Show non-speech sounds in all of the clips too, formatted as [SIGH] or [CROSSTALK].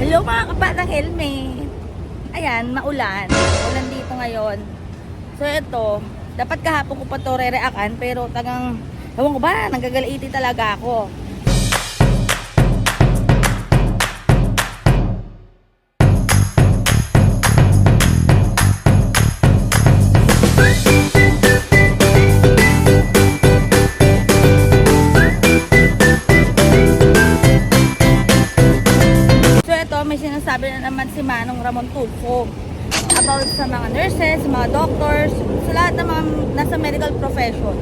Hello mga kabatang helmet. Ayan, maulan. Maulan dito ngayon. So ito, dapat kahapon ko pa to re-reactan pero tagang, ewan ko ba, nanggagalaiti talaga ako. May sinasabi na naman si Manong Ramon Tulfo about sa mga nurses, mga doctors, sa lahat ng mga nasa medical profession.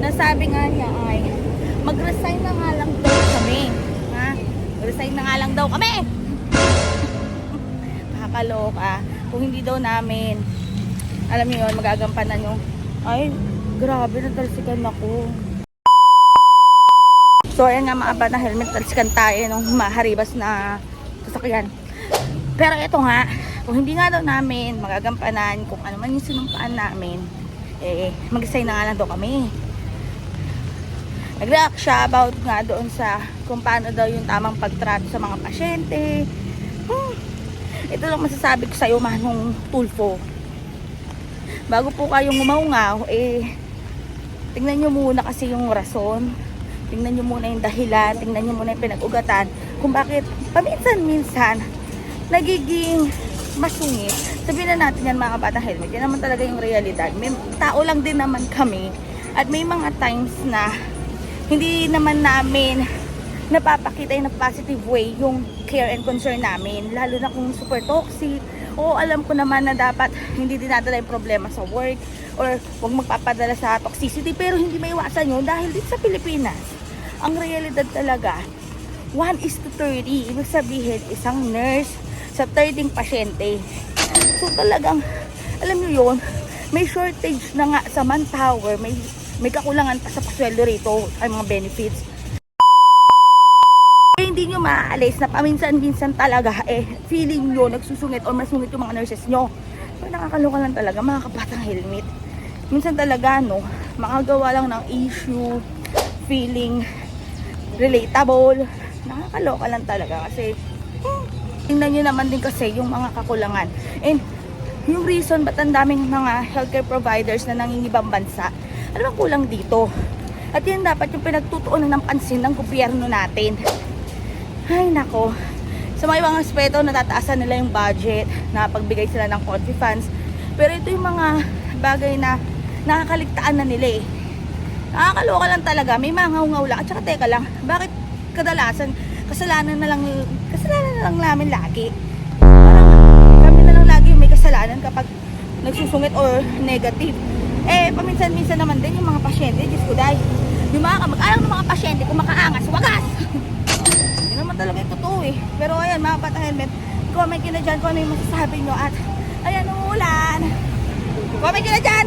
Nasabi nga niya ay mag-resign na nga lang daw kami. Ha? Mag-resign na nga lang daw kami. [LAUGHS] Nakakaloka. Kung hindi daw namin, alam niyo yun, magagampanan yung, ay, grabe, natalsikan ako. So, ayan nga mga bata, helmet, talsikan tayo nung maharibas na sasakyan. Pero ito nga, kung hindi nga daw namin magagampanan kung ano man yung sinumpaan namin, eh, mag-sign na nga lang daw kami. Nag-react siya about nga doon sa kung paano daw yung tamang pagtrato sa mga pasyente. Hmm. Ito lang masasabi ko sa'yo, Manong Tulfo. Bago po kayong umaungaw, eh, tingnan nyo muna kasi yung rason. Tingnan nyo muna yung dahilan. Tingnan nyo muna yung pinag-ugatan. Kung bakit paminsan-minsan, nagiging masungit. Sabihin na natin yan mga batang helmet. Yan naman talaga yung realidad. May tao lang din naman kami. At may mga times na hindi naman namin napapakita in a positive way yung care and concern namin. Lalo na kung super toxic. O alam ko naman na dapat hindi dinadala yung problema sa work or huwag magpapadala sa toxicity. Pero hindi maiwasan yun dahil dito sa Pilipinas. Ang realidad talaga 1 is to 30 ibig sabihin isang nurse sa 30 pasyente. So talagang alam nyo yun may shortage na nga sa manpower. May may kakulangan pa sa pasweldo rito ay mga benefits hindi nyo maaalis na paminsan-minsan talaga eh feeling nyo nagsusungit or masungit yung mga nurses nyo. So, nakakaloka lang talaga mga kapatang helmet. Minsan talaga no, makagawa lang ng issue, feeling relatable. Nakakaloka lang talaga kasi hmm, tingnan nyo naman din kasi yung mga kakulangan. And yung reason ba't ang daming mga healthcare providers na nangingibang bansa, ano kulang dito? At yan dapat yung pinagtutuunan ng pansin ng gobyerno natin. Ay, nako. Sa mga ibang aspeto, natataasan nila yung budget, napagbigay sila ng country funds. Pero ito yung mga bagay na nakakaligtaan na nila eh. Nakakaloka lang talaga, may mga ngaw lang. At saka teka lang, bakit kadalasan, kasalanan na lang, kasalanan na lang namin lagi. Parang kami na lang lagi yung may kasalanan kapag nagsusungit or negative. Eh, paminsan-minsan naman din yung mga pasyente, Diyos ko dahil, yung mga kamag-alang ng mga pasyente, kung makaangas, wagas! [LAUGHS] Talaga yung totoo eh. Pero ayan, mga batang helmet, comment nyo na dyan kung ano yung masasabi nyo at ayan, uulan. Comment nyo na dyan!